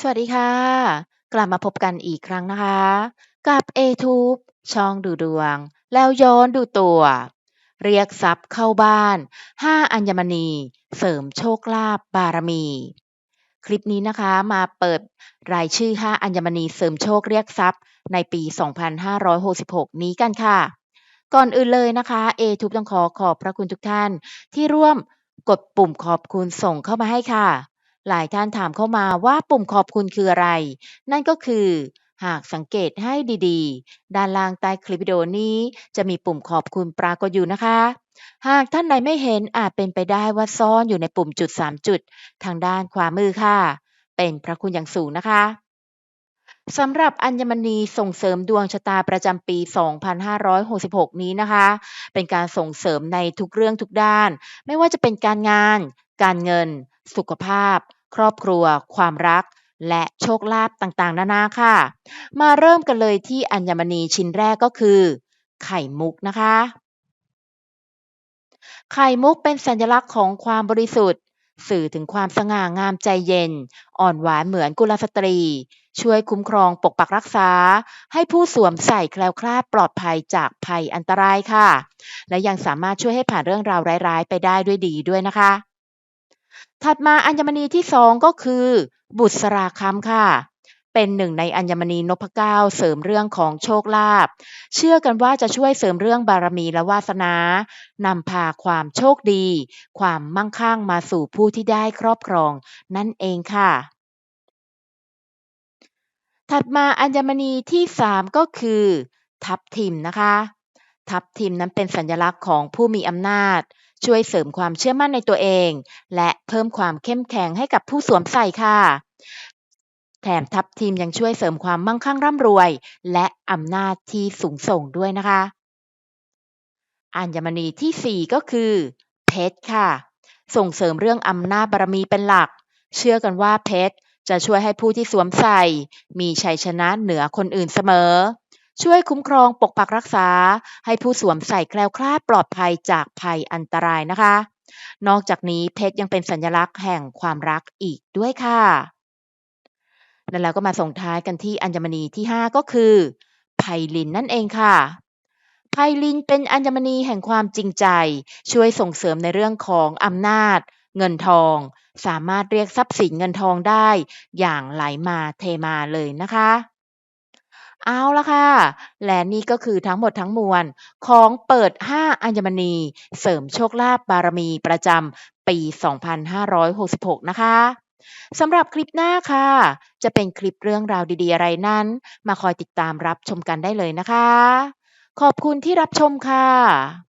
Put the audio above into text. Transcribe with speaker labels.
Speaker 1: สวัสดีค่ะ กลับมาพบกันอีกครั้งนะคะ กับ A-Tube ช่องดูดวง แล้วย้อนดูตัว เรียกทรัพย์เข้าบ้าน 5 อัญมณี เสริมโชคลาภบารมี คลิปนี้นะคะมาเปิดรายชื่อ 5 อัญมณีเสริมโชคเรียกทรัพย์ ในปี 2566 นี้กันค่ะ ก่อนอื่นเลยนะคะ A-Tube ต้องขอขอบพระคุณทุกท่านที่ร่วมกดปุ่มขอบคุณส่งเข้ามาให้ค่ะ หลายท่านถามเข้ามาว่าปุ่มขอบคุณคืออะไร นั่นก็คือ หากสังเกตให้ดีๆ ด้านล่างใต้คลิปวิดีโอนี้จะมีปุ่มขอบคุณปรากฏอยู่นะคะ หากท่านใดไม่เห็นอาจเป็นไปได้ว่าซ่อนอยู่ในปุ่มจุด 3 จุด ทางด้านขวามือค่ะ เป็นพระคุณอย่างสูงนะคะสำหรับอัญมณีส่งเสริมดวงชะตาประจำปี 2566 นี้นะคะ เป็นการส่งเสริมในทุกเรื่องทุกด้าน ไม่ว่าจะเป็นการงาน การเงิน สุขภาพ ครอบครัว ความรัก และโชคลาภต่างๆ นานาค่ะ มาเริ่มกันเลยที่อัญมณีชิ้นแรกก็คือ ไข่มุกนะคะ ไข่มุกเป็นสัญลักษณ์ของความบริสุทธิ์ สื่อถึงความสง่างามใจเย็น อ่อนหวานเหมือนกุลสตรี ช่วยคุ้มครองปกปักรักษา ให้ผู้สวมใส่แคล้วคลาดปลอดภัยจากภัยอันตรายค่ะ และยังสามารถช่วยให้ผ่านเรื่องราวร้ายๆ ไปได้ด้วยดีด้วยนะคะ ถัดมาอัญมณีที่2ก็คือ บุษราคำค่ะ เป็นหนึ่งในอัญมณีนพเก้าเสริมเรื่องของโชคลาภเชื่อกันว่าจะช่วยเสริมเรื่องบารมีและวาสนานำพาความโชคดี ความมั่งคั่งมาสู่ผู้ที่ได้ครอบครอง นั่นเองค่ะ ถัดมาอัญมณีที่3ก็คือ ทับทิมนะคะ ทับทิมนั้นเป็นสัญลักษณ์ของผู้มีอำนาจ ช่วยเสริมความเชื่อมั่นในตัวเอง และเพิ่มความเข้มแข็งให้กับผู้สวมใส่ค่ะ แถมทับทิมยังช่วยเสริมความมั่งคั่งร่ำรวย และอำนาจที่สูงส่งด้วยนะคะ อัญมณีที่ 4 ก็คือ เพชรค่ะ ส่งเสริมเรื่องอำนาจบารมีเป็นหลัก เชื่อกันว่าเพชรจะช่วยให้ผู้ที่สวมใส่ มีชัยชนะเหนือคนอื่นเสมอ ช่วยคุ้มครองปกปักรักษา ให้ผู้สวมใส่แคล้วคลาดปลอดภัยจากภัยอันตรายนะคะ นอกจากนี้เพชรยังเป็นสัญลักษณ์แห่งความรักอีกด้วยค่ะ และแล้วก็มาส่งท้ายกันที่อัญมณีที่ 5 ก็คือไพลินนั่นเองค่ะไพลินเป็นอัญมณีแห่งความจริงใจ ช่วยส่งเสริมในเรื่องของอำนาจ เงินทอง สามารถเรียกทรัพย์สินเงินทองได้ อย่างไหลมาเทมาเลยนะคะ เอาละค่ะ และนี่ก็คือทั้งหมดทั้งมวล ของเปิด 5 อัญมณี เสริมโชคลาภบารมีประจำปี 2566 นะคะสำหรับคลิปหน้าค่ะ จะเป็นคลิปเรื่องราวดีๆ อะไรนั้น มาคอยติดตามรับชมกันได้เลยนะคะ ขอบคุณที่รับชมค่ะ